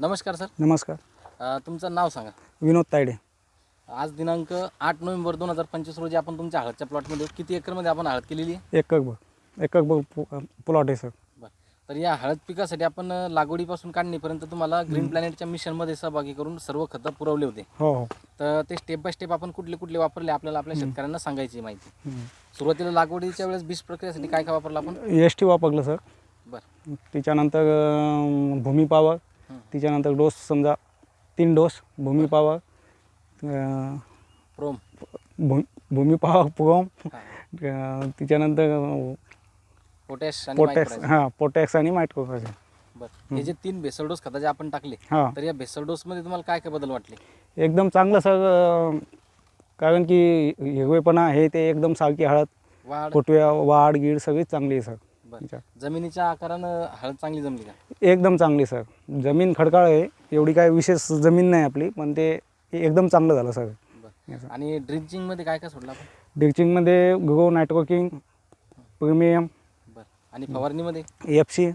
नमस्कार सर. नमस्कार. अ, तुमचं नाव सांगा. विनोद तायडे. आज दिनांक आठ नोव्हेंबर दोन हजार पंचवीस रोजी आपण तुमच्या हळदच्या प्लॉटमध्ये किती एकरमध्ये आपण हळद केलेली आहे? एकक बघ. एकक बघ प्लॉट आहे सर. बरं. तर या हळद पिकासाठी आपण अ, लागवडीपासून काढणीपर्यंत तुम्हाला ग्रीन प्लॅनेटच्या मिशनमध्ये सहभागी करून सर्व खतं पुरवले होते. हो हो. तर ते स्टेप बाय स्टेप आपण कुठले कुठले वापरले आपल्याला आपल्या शेतकऱ्यांना सांगायची आहे माहिती. हम्म. सुरुवातीला लागवडीच्या वेळेस बीज प्रक्रियेसाठी काय काय वापरलं आपण? एस टी वापरलं सर. बरं. त्याच्यानंतर अं, भूमी पावर. त्याच्यानंतर डोस समजा तीन डोस भूमी पावर अं, प्रोम. भू भूमी पावर पुरम. अं, पोटॅश पोटॅक्स. हां पोटॅक्स आणि मायट्रोकायझर बरं. हे जे तीन भेसळ डोस खताचे आपण टाकले हां. तर या भेसळ डोसमध्ये तुम्हाला काय काय बदल वाटले? एकदम चांगलं सर कारण की हिरवेपणा हे ते एकदम सारखी हळद वाढ. फुटव्या वाढ गीड सगळीच चांगली आहे सर. बरं. जमिनीच्या आकारानं हळद चांगली जमली का? एकदम चांगली सर. जमीन खडकाळ आहे. एवढी काय विशेष जमीन नाही आपली पण ते एकदम चांगलं झालं सर. बरं. आणि ड्रिंचिंगमध्ये काय काय सोडलं आपण? ड्रिचिंगमध्ये ग्रो नायट्रोकिंग प्रीमियम बरं. आणि फवारणीमध्ये? एफ सी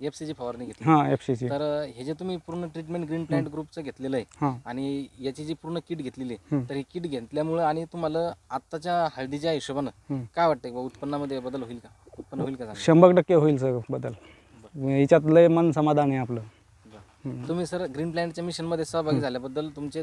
एफ ची फवारणी घेतली. हां एफ सीची तर हे जे तुम्ही पूर्ण ट्रीटमेंट ग्रीन प्लॅन्ट ग्रुपचं घेतलेलं आहे हां. आणि याची जी पूर्ण किट घेतलेली आहे हं. तर ही किट घेतल्यामुळं आणि तुम्हाला आत्ताच्या हळदीच्या हिशोबानं. काय वाटतंय? बा उत्पन्नामध्ये बदल होईल का? होईल का? शंभर टक्के होईल सर बदल याच्यात लय मन समाधान आहे आपलं. तुम्ही सर ग्रीन प्लॅनेटच्या मिशनमध्ये सहभागी झाल्याबद्दल तुमचे